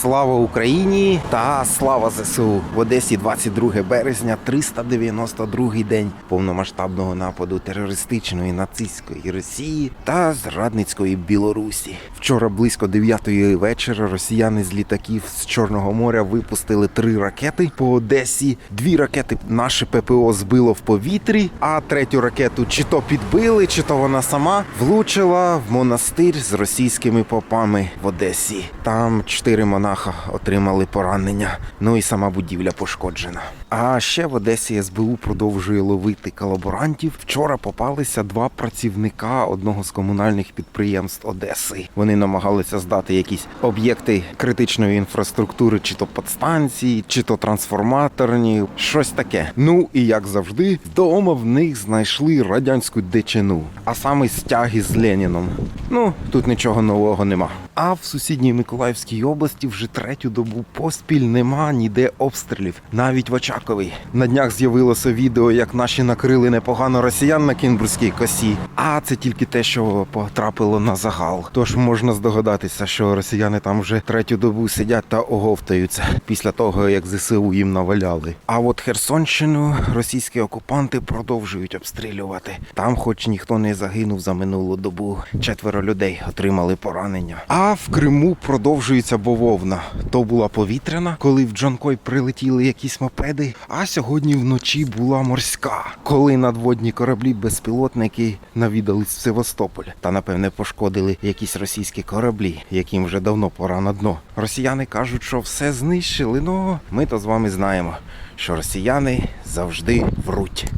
Слава Україні та слава ЗСУ в Одесі 22 березня, 392-й день повномасштабного нападу терористичної нацистської Росії та зрадницької Білорусі. Вчора близько 9 вечора росіяни з літаків з Чорного моря випустили три ракети по Одесі. Дві ракети наше ППО збило в повітрі, а третю ракету чи то підбили, чи то вона сама влучила в монастир з російськими попами в Одесі. Там чотири монаха отримали поранення. Ну і сама будівля пошкоджена. А ще в Одесі СБУ продовжує ловити колаборантів. Вчора попалися два працівника одного з комунальних підприємств Одеси. Вони намагалися здати якісь об'єкти критичної інфраструктури, чи то подстанції, чи то трансформаторні, щось таке. Ну і як завжди, вдома в них знайшли радянську дичину, а саме стяги з Леніном. Ну тут нічого нового нема. А в сусідній Миколаївській області вже третю добу поспіль нема ніде обстрілів, навіть в Очаковій. На днях з'явилося відео, як наші накрили непогано росіян на Кінбурзькій косі. А це тільки те, що потрапило на загал. Тож можна здогадатися, що росіяни там вже третю добу сидять та оговтаються після того, як ЗСУ їм наваляли. А от Херсонщину російські окупанти продовжують обстрілювати. Там, хоч ніхто не загинув за минулу добу, четверо людей отримали поранення. А в Криму продовжується бововна. То була повітряна, коли в Джанкой прилетіли якісь мопеди. А сьогодні вночі була морська, коли надводні кораблі безпілотники навідались в Севастополь та напевне пошкодили якісь російські кораблі, яким вже давно пора на дно. Росіяни кажуть, що все знищили. Ну ми то з вами знаємо, що росіяни завжди вруть.